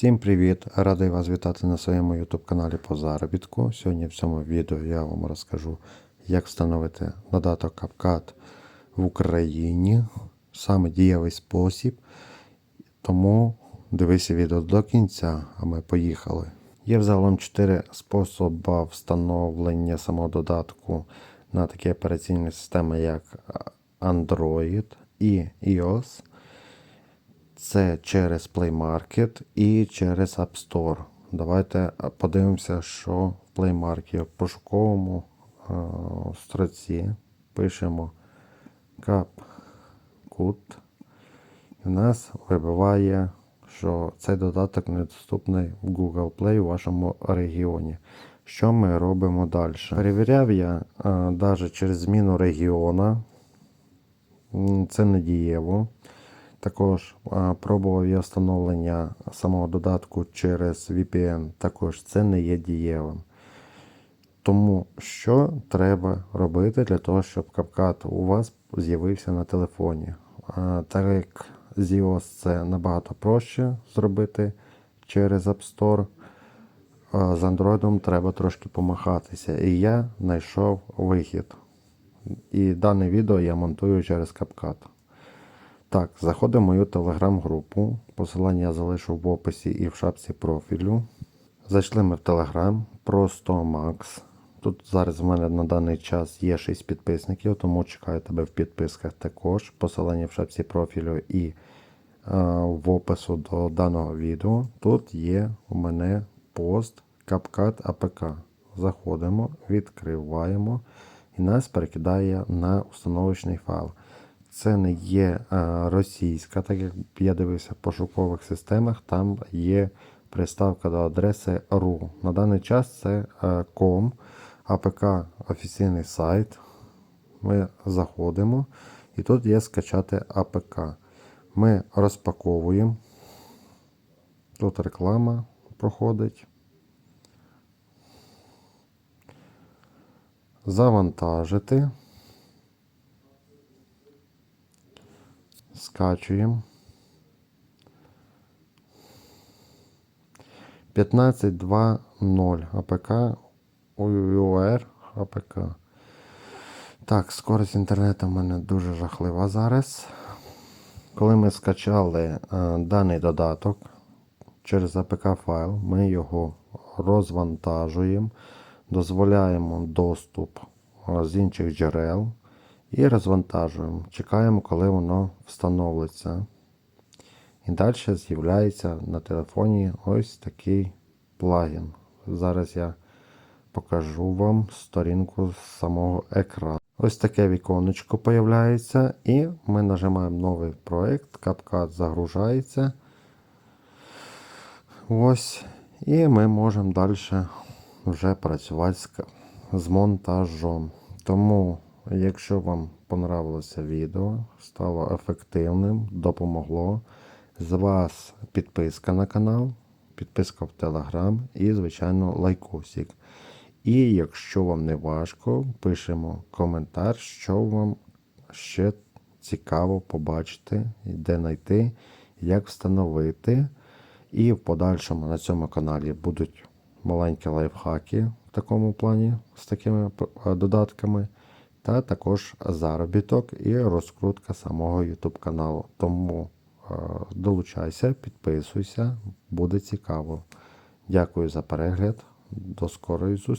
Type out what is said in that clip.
Всім привіт! Радий вас вітати на своєму YouTube каналі по заробітку. Сьогодні в цьому відео я вам розкажу, як встановити додаток CapCut в Україні. Саме дієвий спосіб. Тому дивися відео до кінця, а ми поїхали. Є взагалом 4 способи встановлення самого додатку на такі операційні системи, як Android і iOS. Це через Play Market і через App Store. Давайте подивимося, що в Play Market в пошуковому е, строці пишемо CapCut. І в нас вибиває, що цей додаток недоступний в Google Play у вашому регіоні. Що ми робимо далі? Перевіряв я навіть через зміну регіона. Це не дієво. Також пробував я встановлення самого додатку через VPN. Також це не є дієвим. Тому що треба робити для того, щоб CapCut у вас з'явився на телефоні. Так як з iOS це набагато проще зробити через App Store. З Android треба трошки помахатися. І я знайшов вихід. І дане відео я монтую через CapCut. Так, заходимо в мою телеграм-групу. Посилання я залишу в описі і в шапці профілю. Зайшли ми в Телеграм, просто Max. Тут зараз в мене на даний час є 6 підписників, тому чекаю тебе в підписках також. Посилання в шапці профілю і е, в опису до даного відео. Тут є у мене пост CapCut APK. Заходимо, відкриваємо і нас перекидає на установочний файл. Це не є російська, так як я дивився в пошукових системах, там є приставка до адреси RU. На даний час це com, APK офіційний сайт. Ми заходимо і тут є скачати АПК. Ми розпаковуємо. Тут реклама проходить. Завантажити. Скачуємо. 15.2.0 АПК UR АПК. Так, скорость інтернету в мене дуже жахлива зараз. Коли ми скачали а, даний додаток через APK файл, ми його розвантажуємо, дозволяємо доступ з інших джерел. І розвантажуємо. Чекаємо, коли воно встановиться. І далі з'являється на телефоні ось такий плагін. Зараз я покажу вам сторінку з самого екрану. Ось таке віконечко появляється. І ми нажимаємо новий проєкт. CapCut загружається. Ось. І ми можемо далі вже працювати з монтажом. Тому. Якщо вам понравилося відео, стало ефективним, допомогло. З вас підписка на канал, підписка в Телеграм і, звичайно, лайкосик. І якщо вам не важко, пишемо коментар, що вам ще цікаво побачити, де знайти, як встановити. І в подальшому на цьому каналі будуть маленькі лайфхаки в такому плані з такими додатками та також заробіток і розкрутка самого YouTube каналу. Тому е, долучайся, підписуйся, буде цікаво. Дякую за перегляд. До скорої зустрічі!